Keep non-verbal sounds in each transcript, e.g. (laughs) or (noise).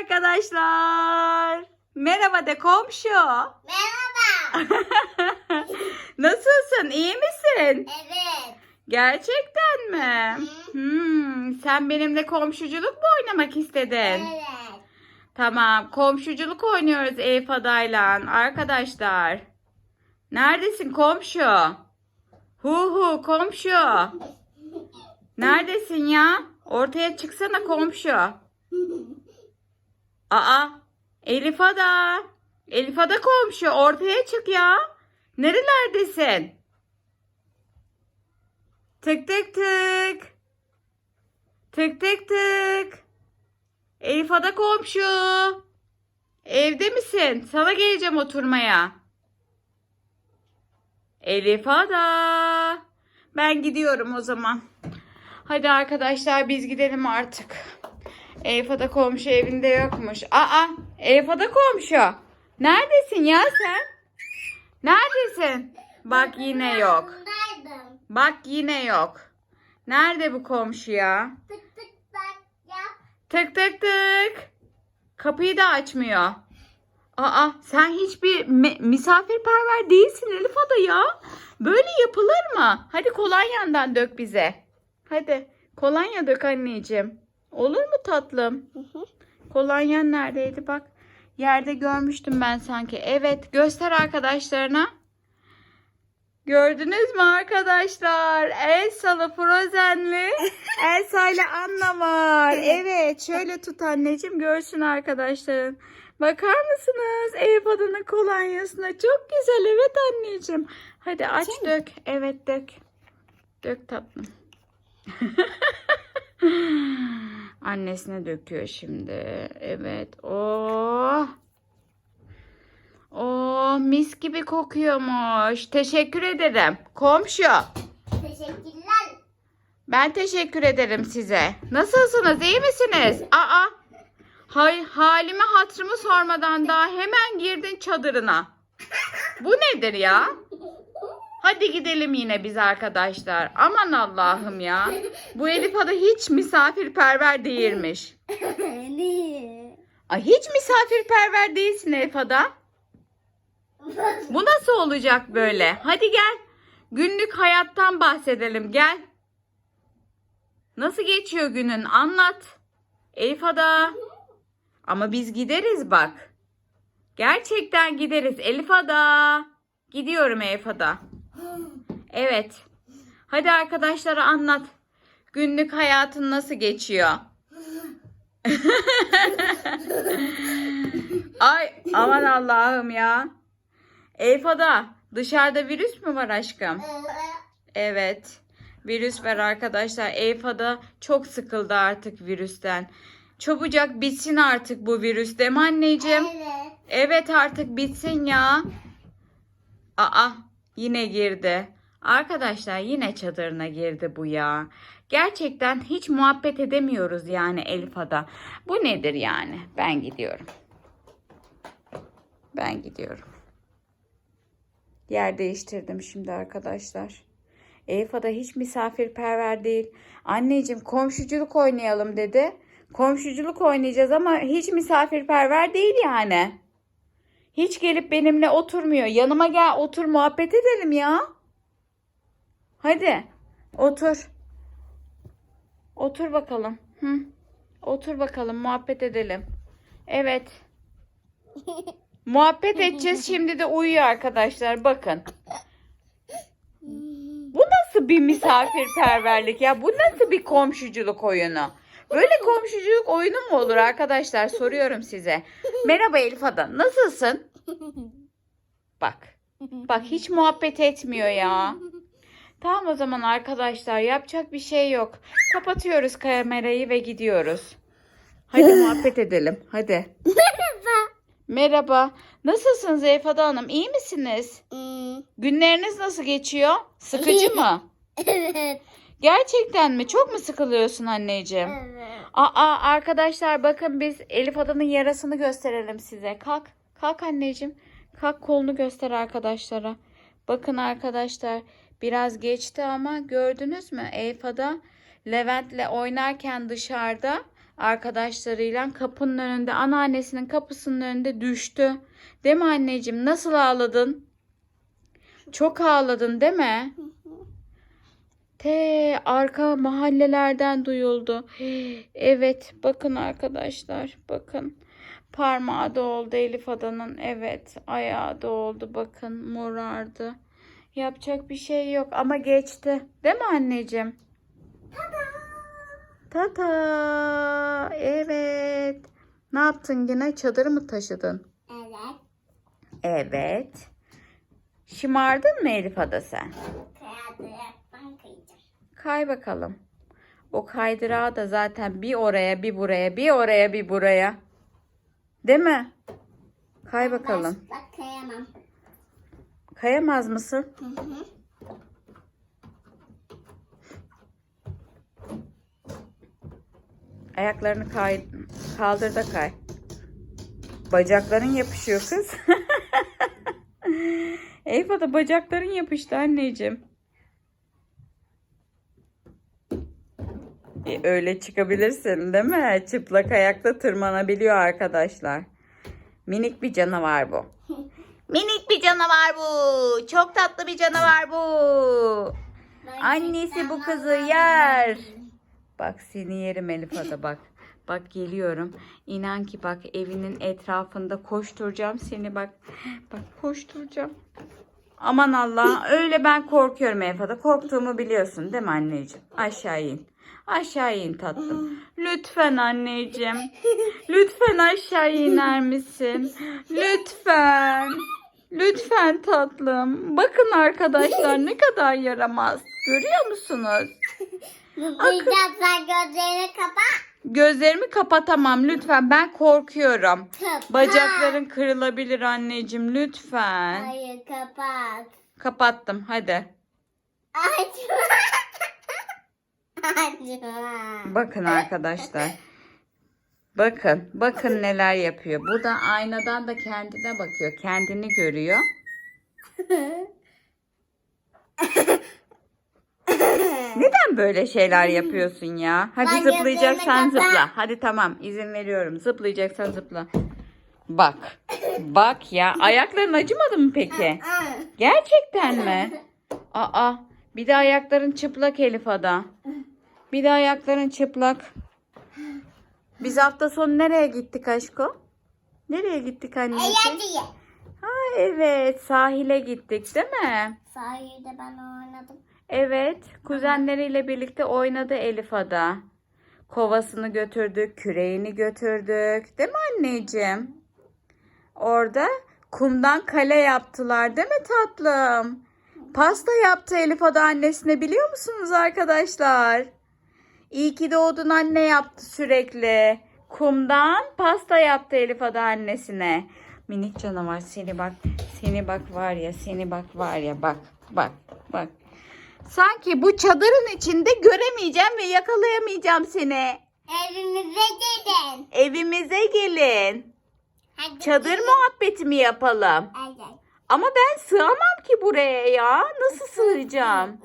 arkadaşlar. Merhaba de komşu. Merhaba. (laughs) Nasılsın? İyi misin? Evet. Gerçekten mi? Hı. Hmm, sen benimle komşuculuk mu oynamak istedin? Evet. Tamam, komşuculuk oynuyoruz Elif adayla arkadaşlar. Neredesin komşu? Hu hu komşu. (laughs) Neredesin ya? Ortaya çıksana komşu. (laughs) Aa, Elif ada. Elif ada komşu ortaya çık ya. Nerelerdesin? Tık tık tık. Tık tık tık. Elif ada komşu. Evde misin? Sana geleceğim oturmaya. Elif ada. Ben gidiyorum o zaman. Hadi arkadaşlar biz gidelim artık. Elif ada komşu evinde yokmuş. Aa Elif ada komşu. Neredesin ya sen? Neredesin? Bak yine yok. Bak yine yok. Nerede bu komşu ya? Tık tık tak yap. Tık tık tık. Kapıyı da açmıyor. Aa sen hiçbir misafirperver değilsin Elif Ada ya. Böyle yapılır mı? Hadi kolonyandan dök bize. Hadi kolonya dök anneciğim. Olur mu tatlım? Kolonyan neredeydi bak. Yerde görmüştüm ben sanki. Evet göster arkadaşlarına. Gördünüz mü arkadaşlar? Elsa'lı Frozen'li (laughs) Elsa ile Anna var. (laughs) Evet şöyle tut anneciğim görsün arkadaşların. Bakar mısınız? Elif adının kolonyasına. Çok güzel evet anneciğim. Hadi aç dök. Evet dök. Dök tatlım. (laughs) Annesine döküyor şimdi. Evet. Oh. Oh mis gibi kokuyormuş. Teşekkür ederim. Komşu. Teşekkürler. Ben teşekkür ederim size. Nasılsınız? iyi misiniz? Aa. Hay, halimi hatırımı sormadan daha hemen girdin çadırına. Bu nedir ya? (laughs) Hadi gidelim yine biz arkadaşlar. Aman Allah'ım ya. Bu (laughs) Elif Ada hiç misafirperver değilmiş. Ay hiç misafirperver değilsin Elif Ada. Bu nasıl olacak böyle? Hadi gel. Günlük hayattan bahsedelim. Gel. Nasıl geçiyor günün? Anlat. Elif Ada. Ama biz gideriz bak. Gerçekten gideriz. Elif Ada. Gidiyorum Elif Ada. Evet. Hadi arkadaşlara anlat. Günlük hayatın nasıl geçiyor? (laughs) Ay aman Allah'ım ya. Elif Ada dışarıda virüs mü var aşkım? Evet. Virüs var arkadaşlar. Elif Ada çok sıkıldı artık virüsten. Çabucak bitsin artık bu virüs değil mi anneciğim? Evet. Evet artık bitsin ya. Aa yine girdi. Arkadaşlar yine çadırına girdi bu ya. Gerçekten hiç muhabbet edemiyoruz yani Elif Ada. Bu nedir yani? Ben gidiyorum. Ben gidiyorum. Yer değiştirdim şimdi arkadaşlar. Elif Ada hiç misafirperver değil. Anneciğim komşuculuk oynayalım dedi. Komşuculuk oynayacağız ama hiç misafirperver değil yani. Hiç gelip benimle oturmuyor. Yanıma gel otur muhabbet edelim ya. Hadi otur. Otur bakalım. Hı. Otur bakalım muhabbet edelim. Evet. (laughs) muhabbet edeceğiz şimdi de uyuyor arkadaşlar bakın. Bu nasıl bir misafirperverlik ya? Bu nasıl bir komşuculuk oyunu? Böyle komşuculuk oyunu mu olur arkadaşlar? Soruyorum size. Merhaba Elif Ada. Nasılsın? Bak. Bak hiç muhabbet etmiyor ya. Tamam o zaman arkadaşlar yapacak bir şey yok. Kapatıyoruz kamerayı ve gidiyoruz. Hadi muhabbet edelim. Hadi. Merhaba. Merhaba. Nasılsınız Elif Ada Hanım? İyi misiniz? Günleriniz nasıl geçiyor? Sıkıcı mı? (laughs) Evet. Gerçekten mi? Çok mu sıkılıyorsun anneciğim? Evet. Aa arkadaşlar bakın biz Elif Ada'nın yarasını gösterelim size. Kalk. Kalk anneciğim. Kalk kolunu göster arkadaşlara. Bakın arkadaşlar biraz geçti ama gördünüz mü? Elif Ada Levent'le oynarken dışarıda arkadaşlarıyla kapının önünde anneannesinin kapısının önünde düştü. Değil mi anneciğim? Nasıl ağladın? Çok ağladın değil mi? Te arka mahallelerden duyuldu. Evet bakın arkadaşlar bakın. Parmağı da oldu Elif Adan'ın. Evet ayağı da oldu bakın morardı. Yapacak bir şey yok ama geçti. Değil mi anneciğim? Tata. Evet. Ne yaptın yine? Çadır mı taşıdın? Evet. Evet. Şımardın mı Elif Ada sen? Kayacağım. Kay bakalım. O kaydırağı da zaten bir oraya bir buraya bir oraya bir buraya. Değil mi? Kay bakalım. Bak kayamam. Kayamaz mısın? Hı hı. Ayaklarını kay kaldır da kay. Bacakların yapışıyor kız. (laughs) Eyfa da bacakların yapıştı anneciğim. Öyle çıkabilirsin değil mi? Çıplak ayakta tırmanabiliyor arkadaşlar. Minik bir canavar bu. (laughs) Minik bir canavar bu. Çok tatlı bir canavar bu. Annesi bu kızı yer. Bak seni yerim Elif Ada bak. Bak geliyorum. İnan ki bak evinin etrafında koşturacağım seni bak. Bak koşturacağım. Aman Allah öyle ben korkuyorum Elif Ada. Korktuğumu biliyorsun değil mi anneciğim? Aşağı in. Aşağı in tatlım. Lütfen anneciğim. (laughs) Lütfen aşağı iner misin? Lütfen. Lütfen tatlım. Bakın arkadaşlar ne kadar yaramaz. Görüyor musunuz? (laughs) Zıplayacağım sen gözlerini kapa. Gözlerimi kapatamam lütfen. Ben korkuyorum. Kapa. Bacakların kırılabilir anneciğim lütfen. Hayır kapat. Kapattım hadi. Açma. (laughs) Bakın arkadaşlar. Bakın, bakın neler yapıyor. Burada aynadan da kendine bakıyor. Kendini görüyor. Neden böyle şeyler yapıyorsun ya? Hadi Ben zıplayacaksan zıpla. Hadi tamam izin veriyorum. Zıplayacaksan zıpla. Bak. Bak ya. Ayakların acımadı mı peki? Gerçekten mi? Aa, bir de ayakların çıplak Elif Ada. Bir de ayakların çıplak. Biz hafta sonu nereye gittik aşko? Nereye gittik anneciğim? Eğlenceli. Ha evet, sahile gittik değil mi? Sahilde ben oynadım. Evet, kuzenleriyle birlikte oynadı Elif Ada. Kovasını götürdük, küreğini götürdük. Değil mi anneciğim? Orada kumdan kale yaptılar değil mi tatlım? Pasta yaptı Elif Ada annesine biliyor musunuz arkadaşlar? İyi ki doğdun anne yaptı sürekli. Kumdan pasta yaptı Elif Ada annesine. Minik canavar seni bak. Seni bak var ya seni bak var ya bak bak bak. Sanki bu çadırın içinde göremeyeceğim ve yakalayamayacağım seni. Evimize gelin. Evimize gelin. Hadi Çadır gelin. muhabbeti mi yapalım? Evet. Ama ben sığamam ki buraya ya. Nasıl sığacağım?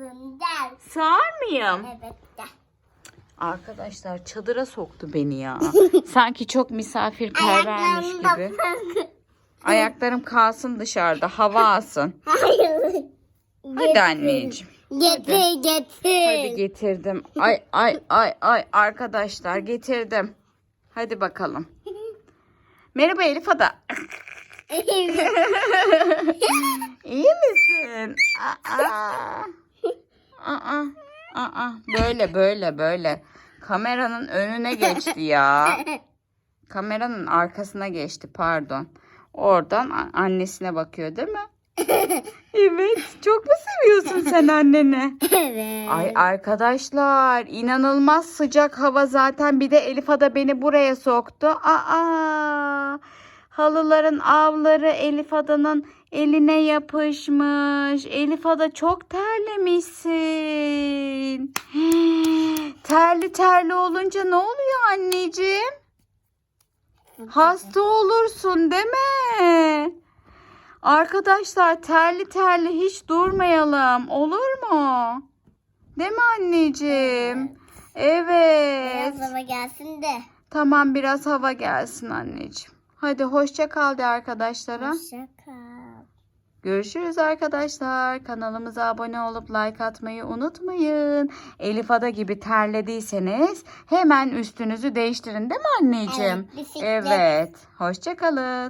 Isısın der. Mıyım? Evet de. Arkadaşlar çadıra soktu beni ya. (laughs) Sanki çok misafirpervermiş gibi. Ayaklarım kalsın dışarıda. Hava alsın. Hayır. Hadi anneciğim. Getir getir. Hadi getirdim. Ay ay ay ay arkadaşlar getirdim. Hadi bakalım. (laughs) Merhaba Elif Ada. (laughs) İyi misin? Aa. Aa. Aa. Böyle böyle böyle. Kameranın önüne geçti ya. (laughs) Kameranın arkasına geçti pardon. Oradan annesine bakıyor değil mi? (laughs) Evet. Çok mu seviyorsun sen anneni? evet. Ay arkadaşlar inanılmaz sıcak hava zaten bir de Elif Ada beni buraya soktu. Aa halıların avları Elif Ada'nın eline yapışmış. Elif Ada çok terlemişsin. (gasps) terli terli olunca ne oluyor anneciğim? Hasta olursun değil mi? Arkadaşlar terli terli hiç durmayalım. Olur mu? Değil mi anneciğim? Evet. Biraz hava gelsin de. Tamam biraz hava gelsin anneciğim. Hadi hoşça kal de arkadaşlara. Hoşça kal. Görüşürüz arkadaşlar. Kanalımıza abone olup like atmayı unutmayın. Elif Ada gibi terlediyseniz hemen üstünüzü değiştirin değil mi anneciğim? Evet. Evet. Hoşça kalın.